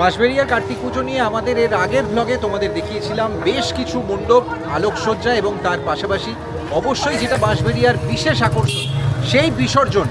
বাঁশবেরিয়ার কার্তিক পুজো নিয়ে আমাদের এর আগের ব্লগে তোমাদের দেখিয়েছিলাম বেশ কিছু মণ্ডপ, আলোকসজ্জা এবং তার পাশাপাশি অবশ্যই যেটা বাঁশবেরিয়ার বিশেষ আকর্ষণ, সেই বিসর্জন,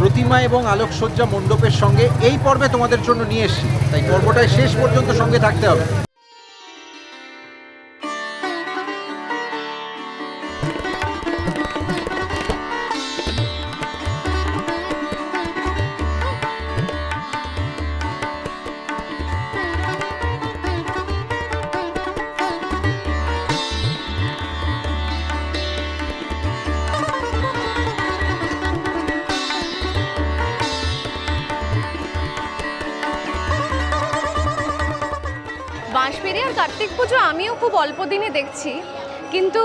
প্রতিমা এবং আলোকসজ্জা মণ্ডপের সঙ্গে এই পর্বে তোমাদের জন্য নিয়ে এসেছি। তাই পর্বটায় শেষ পর্যন্ত সঙ্গে থাকতে হবে। খুব অল্প দিনে দেখছি, কিন্তু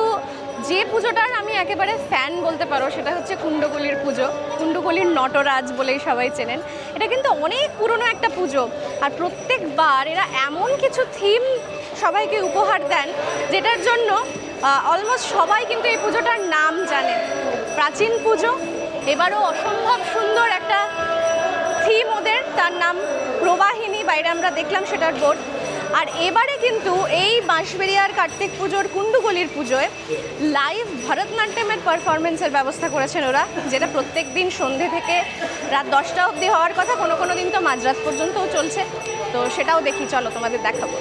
যে পুজোটার আমি একেবারে ফ্যান বলতে পারো, সেটা হচ্ছে কুণ্ডকলির পুজো। কুণ্ডকলির নটরাজ বলেই সবাই চেনেন। এটা কিন্তু অনেক পুরনো একটা পুজো আর প্রত্যেকবার এরা এমন কিছু থিম সবাইকে উপহার দেন, যেটার জন্য অলমোস্ট সবাই কিন্তু এই পুজোটার নাম জানে। প্রাচীন পুজো, এবারও অসম্ভব সুন্দর একটা থিম ওদের, তার নাম প্রবাহিনী, বাইরে আমরা দেখলাম সেটার বোর্ড আর এবারে কিন্তু এই বাঁশবেরিয়ার কার্তিক পুজোর কুণ্ডুগলির পুজোয় লাইভ ভরতনাট্যমের পারফরমেন্সের ব্যবস্থা করেছেন ওরা, যেটা প্রত্যেক দিন সন্ধে থেকে রাত দশটা অবধি হওয়ার কথা, কোনো কোনো দিন তো মাঝরাত পর্যন্তও চলছে। তো সেটাও দেখি, চলো তোমাদের দেখাবো।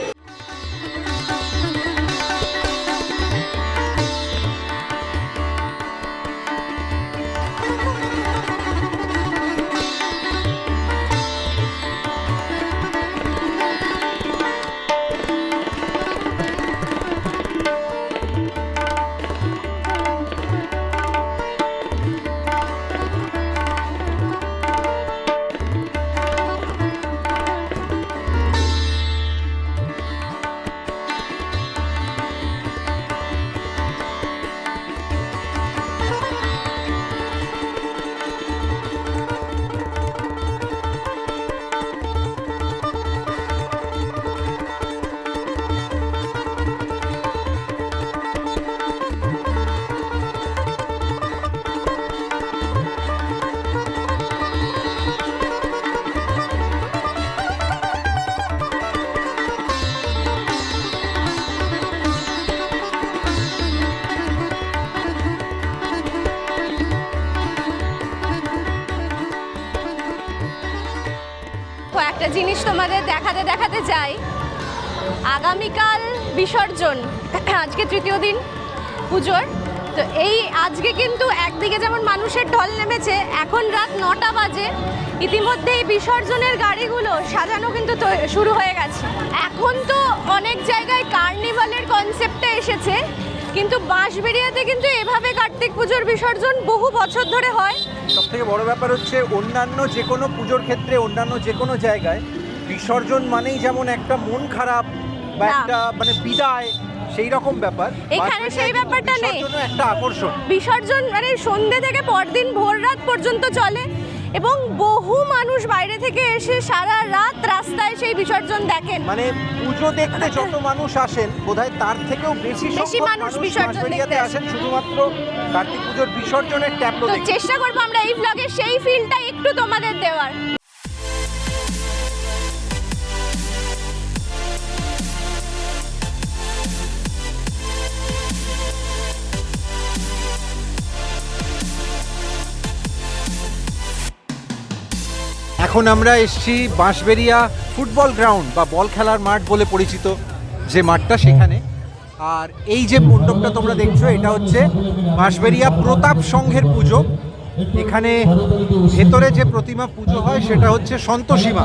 জিনিস তোমাদের দেখাতে দেখাতে যাই। আগামীকাল বিসর্জন, আজকে তৃতীয় দিন পুজোর। তো এই আজকে কিন্তু একদিকে যেমন মানুষের ঢল নেমেছে, এখন রাত নটা বাজে। ইতিমধ্যে এই বিসর্জনের গাড়িগুলো সাজানো কিন্তু শুরু হয়ে গেছে। এখন তো অনেক জায়গায় কার্নিভালের কনসেপ্টটা এসেছে। কিন্তু বাঁশবেরিয়াতে কিন্তু এভাবে কার্তিক পুজোর বিসর্জন বহু বছর ধরে হয়। সব থেকে বড় ব্যাপার হচ্ছে অন্যান্য যে কোনো পুজোর ক্ষেত্রে অন্যান্য যে কোনো জায়গায় বিসর্জন মানেই যেমন একটা মন খারাপ বা একটা মানে বিদায় সেই রকম ব্যাপার। এখানে সেই ব্যাপারটা নেই। একটা আকর্ষণ। বিসর্জন মানে সন্ধে থেকে পরদিন ভোর রাত পর্যন্ত চলে। এবং বহু মানুষ বাইরে থেকে এসে সারা রাত রাস্তায় সেই বিসর্জন দেখেন। মানে পুজো দেখতে যত মানুষ আসেন বোধহয় তার থেকেও বেশি বেশি মানুষ বিসর্জন দেখতে আসেন। শুধুমাত্র কার্তিক পুজোর বিসর্জনের ট্যাবলো তো চেষ্টা করব আমরা এই ব্লগে সেই ফিলটা একটু তোমাদের দেওয়ার। এখন আমরা এসছি বাঁশবেরিয়া ফুটবল গ্রাউন্ড বা বল খেলার মাঠ বলে পরিচিত যে মাঠটা সেখানে। আর এই যে মণ্ডপটা তোমরা দেখছ, এটা হচ্ছে বাঁশবেরিয়া প্রতাপ সংঘের পুজো। এখানে ভেতরে যে প্রতিমা পুজো হয়, সেটা হচ্ছে সন্তোষীমা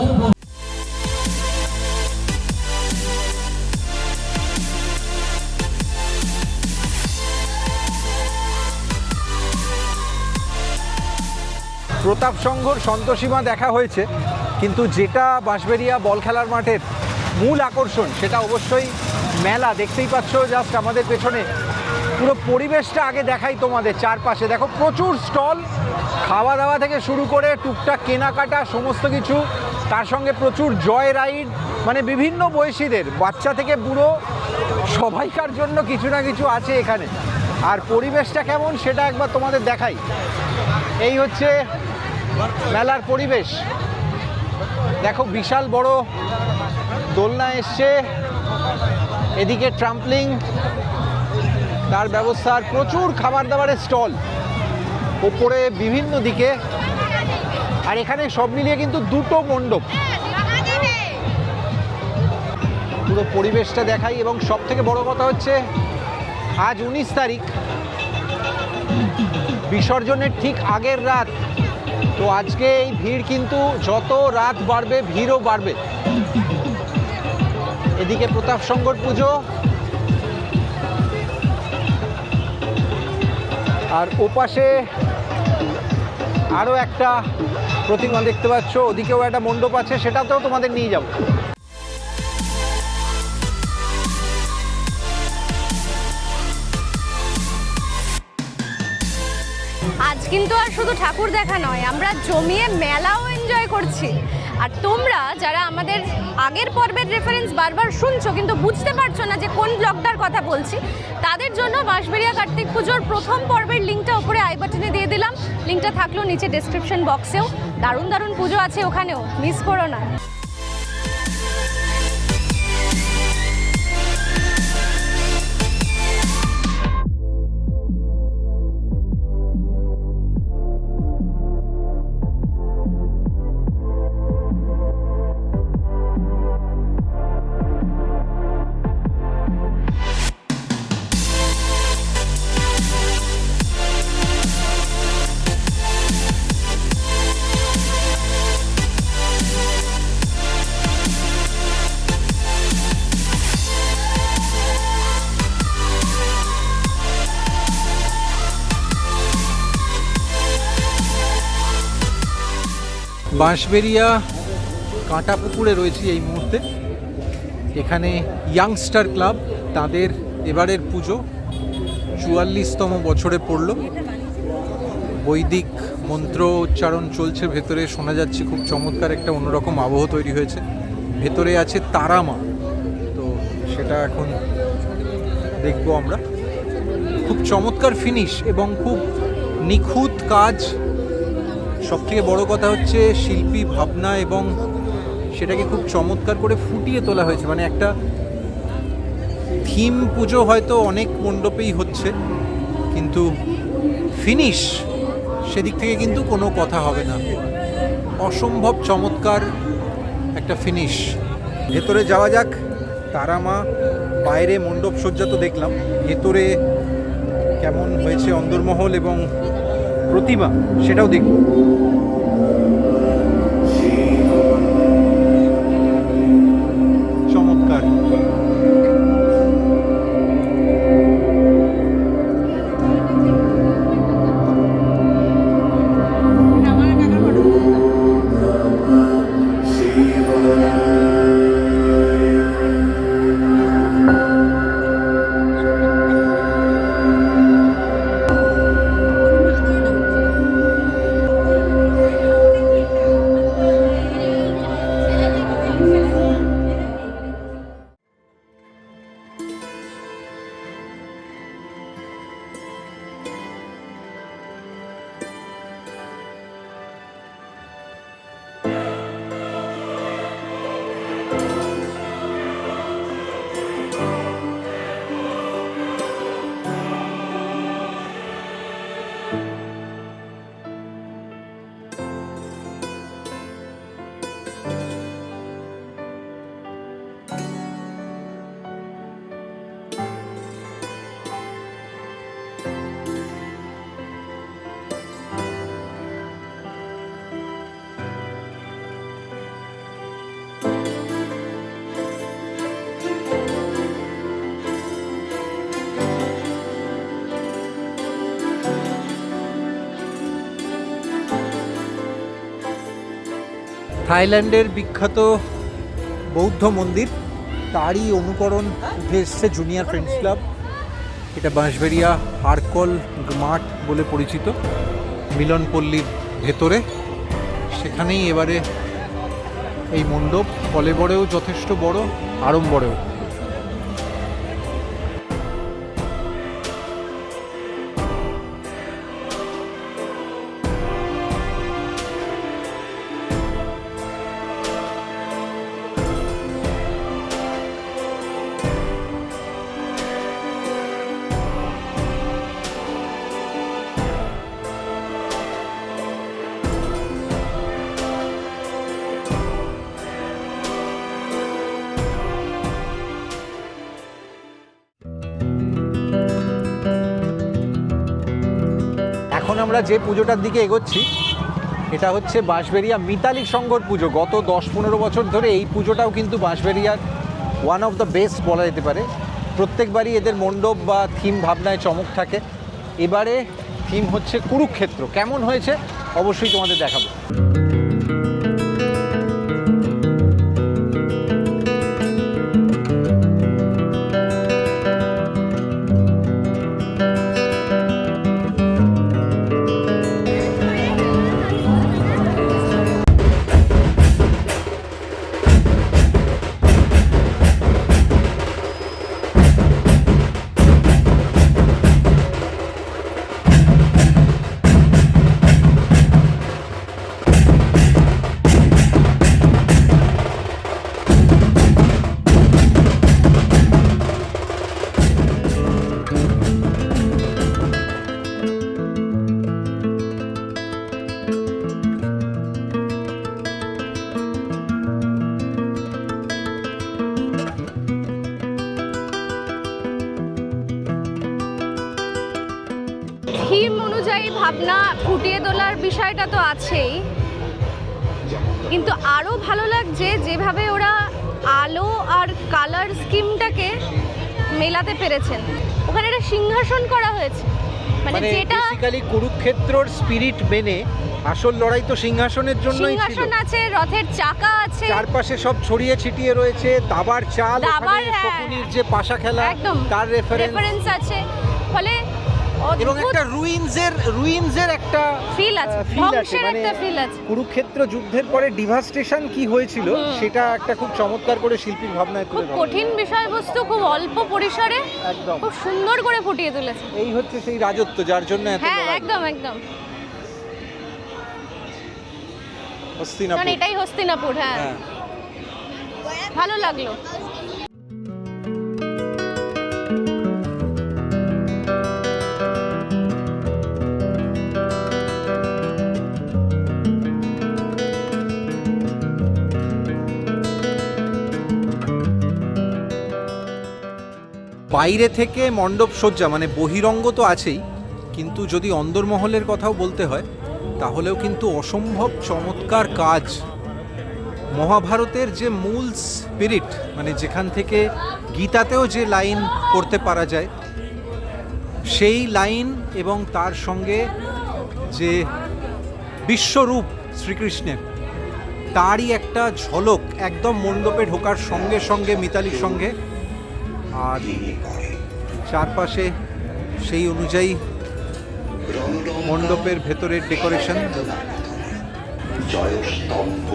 প্রতাপ সংঘর সন্তোষীমা দেখা হয়েছে, কিন্তু যেটা বাঁশবেরিয়া বল খেলার মাঠের মূল আকর্ষণ, সেটা অবশ্যই মেলা। দেখতেই পাচ্ছ জাস্ট আমাদের পেছনে পুরো পরিবেশটা আগে দেখাই তোমাদের চারপাশে। দেখো প্রচুর স্টল খাওয়া দাওয়া থেকে শুরু করে টুকটাক কেনাকাটা, সমস্ত কিছু। তার সঙ্গে প্রচুর জয় রাইড মানে বিভিন্ন বয়সীদের, বাচ্চা থেকে বুড়ো, সবাইকার জন্য কিছু না কিছু আছে এখানে। আর পরিবেশটা কেমন সেটা একবার তোমাদের দেখাই। এই হচ্ছে মেলার পরিবেশ। দেখো বিশাল বড় দোলনা এসছে। এদিকে ট্রাম্পলিং তার ব্যবস্থা আর প্রচুর খাবার দাবারের স্টল ওপরে বিভিন্ন দিকে। আর এখানে সব মিলিয়ে কিন্তু দুটো মণ্ডপ। পুরো পরিবেশটা দেখাই এবং সব থেকে বড় কথা হচ্ছে, আজ উনিশ তারিখ। বিসর্জনের ঠিক আগের রাত তো আজকে এই ভিড় কিন্তু যত রাত বাড়বে, ভিড়ও বাড়বে। এদিকে প্রতাপ শঙ্কর পুজো। আর ওপাশে আরও একটা প্রতিমা দেখতে পাচ্ছ, ওদিকেও একটা মণ্ডপ আছে, সেটাতেও তোমাদের নিয়ে যাব। কিন্তু আর শুধু ঠাকুর দেখা নয়, আমরা জমিয়ে মেলাও এনজয় করছি। আর তোমরা যারা আমাদের আগের পর্বের রেফারেন্স বারবার শুনছো, কিন্তু বুঝতে পারছ না যে কোন ব্লগটার কথা বলছি, তাদের জন্য বাঁশবেড়িয়া কার্তিক পুজোর প্রথম পর্বের লিঙ্কটা ওপরে আই বাটনে দিয়ে দিলাম। লিঙ্কটা থাকল নিচে ডেসক্রিপশন বক্সেও দারুণ দারুণ পুজো আছে ওখানেও মিস করো না। বাঁশবেরিয়া কাঁটা পুকুরে রয়েছি এই মুহূর্তে। এখানে ইয়াংস্টার ক্লাব তাদের এবারের পুজো চুয়াল্লিশতম বছরে পড়ল। বৈদিক মন্ত্র উচ্চারণ চলছে, ভেতরে শোনা যাচ্ছে খুব চমৎকার একটা অন্যরকম আবহ তৈরি হয়েছে। ভেতরে আছে তারামা। তো সেটা এখন দেখব আমরা। খুব চমৎকার ফিনিশ এবং খুব নিখুঁত কাজ সবথেকে বড় কথা হচ্ছে শিল্পী ভাবনা এবং সেটাকে খুব চমৎকার করে ফুটিয়ে তোলা হয়েছে। মানে একটা থিম পুজো হয়তো অনেক মণ্ডপেই হচ্ছে, কিন্তু ফিনিশ সেদিক থেকে কিন্তু কোনো কথা হবে না। অসম্ভব চমৎকার একটা ফিনিশ। ভেতরে যাওয়া যাক, তারা মা, বাইরে মণ্ডপ সজ্জা তো দেখলাম। ভেতরে কেমন হয়েছে অন্দরমহল এবং প্রতিমা সেটাও দেখব থাইল্যান্ডের বিখ্যাত বৌদ্ধ মন্দির। তারই অনুকরণ উঠে এসছে জুনিয়র ফ্রেন্ডস ক্লাব এটা বাঁশবেড়িয়া হারকল মাঠ বলে পরিচিত, মিলনপল্লীর ভেতরে। সেখানেই এবারে এই মণ্ডপ কলেবরেও যথেষ্ট বড়, আড়ম্বরেও। আমরা যে পুজোটার দিকে এগোচ্ছি, এটা হচ্ছে বাঁশবেরিয়া মিতালি সংঘর পুজো। গত দশ পনেরো বছর ধরে এই পুজোটাও কিন্তু বাঁশবেরিয়ার ওয়ান অফ দ্য বেস্ট বলা যেতে পারে। প্রত্যেকবারই এদের মণ্ডপ বা থিম ভাবনায় চমক থাকে। এবারে থিম হচ্ছে কুরুক্ষেত্র। কেমন হয়েছে? অবশ্যই তোমাদের দেখাবো। বিষয়টা তো আছেই। কিন্তু আরও ভালো লাগছে যেভাবে ওরা আলো আর কালার স্কিমটাকে মেলাতে পেরেছেন। ওখানে একটা সিংহাসন করা হয়েছে। মানে মানে যেটা বেসিক্যালি কুরুক্ষেত্রর স্পিরিট মেনে আসল লড়াই তো সিংহাসনের জন্যই ছিল। সিংহাসন আছে রথের চাকা আছে। চারপাশে সব ছড়িয়ে ছিটিয়ে রয়েছে দাবার চাল দাবার, হ্যাঁ। শকুনির যে পাশা খেলা একদম। তার রেফারেন্স আছে। ফলে এবং একটা রুইনসের রুইনসের একটা ফিল আছে ধ্বংসের মানে একটা ফিল আছে। কুরুক্ষেত্র যুদ্ধের পরে ডিভাস্টেশন কি হয়েছিল সেটা একটা খুব চমৎকার করে শিল্পীর ভাবনায় খুব কঠিন বিষয়বস্তু খুব অল্প পরিসরে একদম। খুব সুন্দর করে ফুটিয়ে তুলেছে। এই হচ্ছে সেই রাজত্ব যার জন্য এত হ্যাঁ একদম একদম। হস্তিনাপুর এটাই হস্তিনাপুর হ্যাঁ। হ্যাঁ। ভালো লাগল। বাইরে থেকে মণ্ডপ সজ্জা মানে বহিরঙ্গ তো আছেই, কিন্তু যদি অন্দরমহলের কথাও বলতে হয়, তাহলেও কিন্তু অসম্ভব চমৎকার কাজ। মহাভারতের যে মূল স্পিরিট মানে যেখান থেকে গীতাতেও যে লাইন পড়তে পারা যায়, সেই লাইন এবং তার সঙ্গে যে বিশ্বরূপ শ্রীকৃষ্ণের, তারই একটা ঝলক একদম মণ্ডপে ঢোকার সঙ্গে সঙ্গে মিতালির সঙ্গে আর চারপাশে সেই অনুযায়ী মণ্ডপের ভেতরের ডেকোরেশন। জয়স্তম্ভ